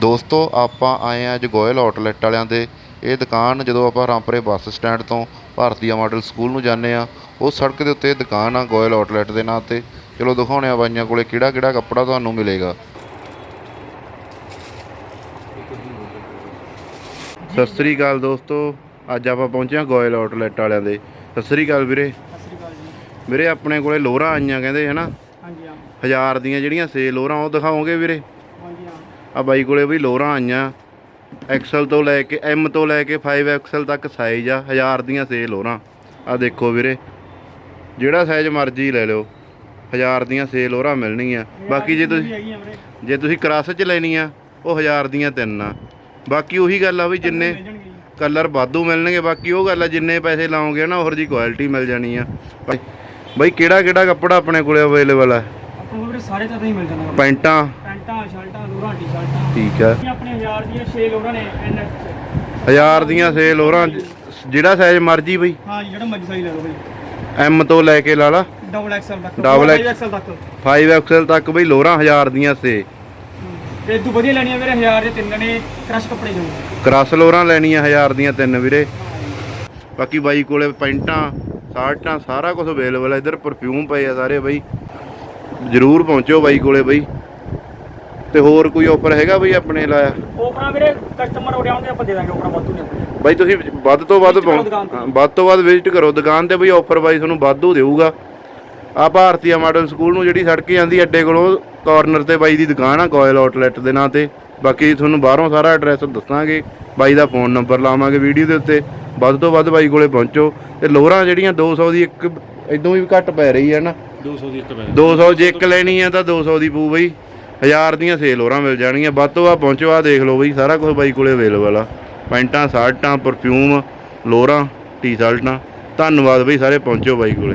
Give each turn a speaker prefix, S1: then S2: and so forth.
S1: ਦੋਸਤੋ ਆਪਾਂ ਆਏ ਆ ਅੱਜ ਗੋਇਲ ਆਊਟਲੈਟ ਵਾਲਿਆਂ ਦੇ। ਇਹ ਦੁਕਾਨ ਜਦੋਂ ਆਪਾਂ ਰਾਮਪੁਰੇ ਬੱਸ ਸਟੈਂਡ ਤੋਂ ਭਾਰਤੀਆ ਮਾਡਲ ਸਕੂਲ ਨੂੰ ਜਾਂਦੇ ਆ ਉਹ ਸੜਕ ਦੇ ਉੱਤੇ ਦੁਕਾਨ ਆ ਗੋਇਲ ਆਊਟਲੈਟ ਦੇ ਨਾਂ ਤੇ। ਚਲੋ ਦਿਖਾਉਣੇ ਆ ਬਾਈਆਂ ਕੋਲੇ ਕਿਹੜਾ ਕਿਹੜਾ ਕੱਪੜਾ ਤੁਹਾਨੂੰ ਮਿਲੇਗਾ। ਸਤਿ ਸ੍ਰੀ ਅਕਾਲ ਦੋਸਤੋ ਅੱਜ ਆਪਾਂ ਪਹੁੰਚੇ ਆ ਗੋਇਲ ਆਊਟਲੈਟ ਵਾਲਿਆਂ ਦੇ। ਸਤਿ ਸ੍ਰੀ ਅਕਾਲ ਵੀਰੇ।
S2: ਸਤਿ ਸ੍ਰੀ ਅਕਾਲ ਜੀ।
S1: ਵੀਰੇ ਆਪਣੇ ਕੋਲੇ ਲੋਹਰਾਂ ਆਈਆਂ ਕਹਿੰਦੇ ਹਨਾ
S2: ਹਾਂਜੀ ਹਾਂ।
S1: ਹਜ਼ਾਰ ਦੀਆਂ ਜਿਹੜੀਆਂ ਸੇ ਲੋਹਰਾਂ ਉਹ ਦਿਖਾਓਗੇ ਵੀਰੇ? ਆ ਬਾਈ ਕੋਲੇ ਵੀ ਲੋਹਰਾਂ ਆਈਆਂ। ਐਕਸਲ ਤੋਂ ਲੈ ਕੇ ਐਮ ਤੋਂ ਲੈ ਕੇ 5 ਐਕਸਲ ਤੱਕ ਸਾਈਜ਼ ਆ ਹਜ਼ਾਰ ਦੀਆਂ ਸੇ ਲੋਹਰਾਂ ਆ ਦੇਖੋ ਵੀਰੇ ਜਿਹੜਾ ਸਾਈਜ਼ ਮਰਜ਼ੀ ਲੈ ਲਿਓ ਹਜ਼ਾਰ ਦੀਆਂ ਸੇ ਲੋਹਰਾਂ ਮਿਲਣਗੀਆਂ ਬਾਕੀ ਜੇ ਤੁਸੀਂ ਜੇ ਤੁਸੀਂ ਕ੍ਰਾਸ ਚ ਲੈਣੀ ਆ ਉਹ ਹਜ਼ਾਰ ਦੀਆਂ ਤਿੰਨ ਆ। ਬਾਕੀ ਉਹੀ ਗੱਲ ਆ ਵੀ ਜਿੰਨੇ ਕਲਰ ਵਾਧੂ ਮਿਲਣਗੇ ਬਾਕੀ ਉਹ ਗੱਲ ਆ ਜਿੰਨੇ ਪੈਸੇ ਲਾਓਗੇ ਨਾ ਉਹਰ ਜੀ ਕੁਆਲਿਟੀ ਮਿਲ ਜਾਣੀ ਆ। ਬਾਈ- ਬਾਈ ਕਿਹੜਾ ਕਿਹੜਾ ਕੱਪੜਾ ਆਪਣੇ ਕੋਲੇ ਅਵੇਲੇਬਲ ਆ?
S2: ਆਪਾਂ ਨੂੰ ਵੀਰੇ ਸਾਰੇ ਤਰ੍ਹਾਂ ਹੀ ਮਿਲ ਜਾਂਦੇ
S1: ਪੈਂਟਾਂ।
S2: ਸ਼ਰਟਾਂ ਲੋਰਾਂ ਟੀ-ਸ਼ਰਟਾਂ।
S1: ਠੀਕ ਆ
S2: ਇਹ ਆਪਣੇ 1000 ਦੀਆਂ 6 ਲੋਰਾਂ ਨੇ ਐਨਐਕਸ
S1: ਹਜ਼ਾਰ ਦੀਆਂ ਸੇ ਲੋਹਰਾਂ ਜਿਹੜਾ ਸਾਈਜ਼ ਮਰਜ਼ੀ ਬਈ।
S2: ਹਾਂ ਜੀ ਜਿਹੜਾ ਮਰਜ਼ੀ ਸਾਈਜ਼ ਲੈ ਲਓ ਬਈ।
S1: ਐਮ ਤੋਂ ਲੈ ਕੇ ਲਾ ਲਾ।
S2: ਡਬਲ ਐਕਸਲ ਤੱਕ।
S1: Double X-
S2: ਐਕਸਲ ਤੱਕ।
S1: 5 ਐਕਸਲ ਤੱਕ ਬਈ ਲੋਹਰਾਂ ਹਜ਼ਾਰ ਦੀਆਂ ਸੇ
S2: ਤੇ ਇਦੋਂ ਵਧੀਆ ਲੈਣੀਆਂ ਵੀਰੇ 1000 ਦੇ ਤਿੰਨ ਨੇ ਕ੍ਰਸ਼ ਕੱਪੜੇ ਜੋ।
S1: ਕ੍ਰਾਸ ਲੋਹਰਾਂ ਲੈਣੀਆਂ ਹਜ਼ਾਰ ਦੀਆਂ ਤਿੰਨ ਵੀਰੇ। ਬਾਕੀ ਬਾਈ ਕੋਲੇ ਪੈਂਟਾਂ ਸ਼ਰਟਾਂ ਸਾਰਾ ਕੁਝ ਅਵੇਲੇਬਲ ਹੈ। ਇੱਧਰ ਪਰਫਿਊਮ ਪਏ ਆ ਸਾਰੇ ਬਈ। ਜਰੂਰ ਪਹੁੰਚੋ ਬਾਈ ਕੋਲੇ ਬਈ। ਤੇ ਹੋਰ ਕੋਈ ਆਫਰ ਹੈਗਾ ਬਈ ਆਪਣੇ ਲਾਇਆ
S2: ਓਪਰਾ ਵੀਰੇ ਕਸਟਮਰ ਹੋ ਆਉਂਦੇ ਆਪਾਂ ਦੇ ਦਾਂਗੇ ਓਪਰਾ ਵਾਧੂ ਨੇ। ਆਪਣੇ
S1: ਬਾਈ ਤੁਸੀਂ ਵੱਧ ਤੋਂ ਵੱਧ ਵੱਧ ਤੋਂ ਵੱਧ ਵਿਜ਼ਿਟ ਕਰੋ ਦੁਕਾਨ ਤੇ ਬਈ ਆਫਰ ਬਾਈ ਤੁਹਾਨੂੰ ਵਾਧੂ ਦੇਊਗਾ। ਆ ਭਾਰਤੀਆ ਮਾਡਲ ਸਕੂਲ ਨੂੰ ਜਿਹੜੀ ਸੜਕ ਜਾਂਦੀ ਅੱਡੇ ਕੋਲੋਂ ਕਾਰਨਰ ਤੇ ਬਾਈ ਦੀ ਦੁਕਾਨ ਆ ਕੋਇਲ ਆਊਟਲੈਟ ਦੇ ਨਾਂ ਤੇ। ਬਾਕੀ ਤੁਹਾਨੂੰ ਬਾਹਰੋਂ ਸਾਰਾ ਐਡਰੈਸ ਦੱਸਾਂਗੇ। ਬਾਈ ਦਾ ਫੋਨ ਨੰਬਰ ਲਾਵਾਂਗੇ ਵੀਡੀਓ ਦੇ ਉੱਤੇ। ਵੱਧ ਤੋਂ ਵੱਧ ਬਾਈ ਕੋਲੇ ਪਹੁੰਚੋ। ਤੇ ਲੋਹਰਾਂ ਜਿਹੜੀਆਂ 200 ਦੀ ਇੱਕ ਇਦੋਂ ਵੀ ਘੱਟ ਪੈ ਰਹੀ ਹੈ ਨਾ।
S3: 200 ਦੀ ਇੱਕ ਪੈ
S1: 200 ਜੇ ਇੱਕ ਲੈਣੀ ਆ ਤਾਂ 200 ਦੀ ਪੂ ਬਈ। ਹਜ਼ਾਰ ਦੀਆਂ ਸੇਲ ਹੋਰਾਂ ਮਿਲ ਜਾਣਗੀਆਂ। ਵੱਧ ਤੋਂ ਵੱਧ ਪਹੁੰਚੋ ਆ ਦੇਖ ਲਓ ਬਈ, ਸਾਰਾ ਕੁਝ ਬਾਈ ਕੋਲੇ ਅਵੇਲੇਬਲ ਆ। ਪੈਂਟਾਂ, ਸ਼ਰਟਾਂ ਪਰਫਿਊਮ ਲੋਰਾਂ, ਟੀ-ਸ਼ਰਟਾਂ। ਧੰਨਵਾਦ ਬਈ, ਸਾਰੇ ਪਹੁੰਚੋ ਬਾਈ ਕੋਲੇ।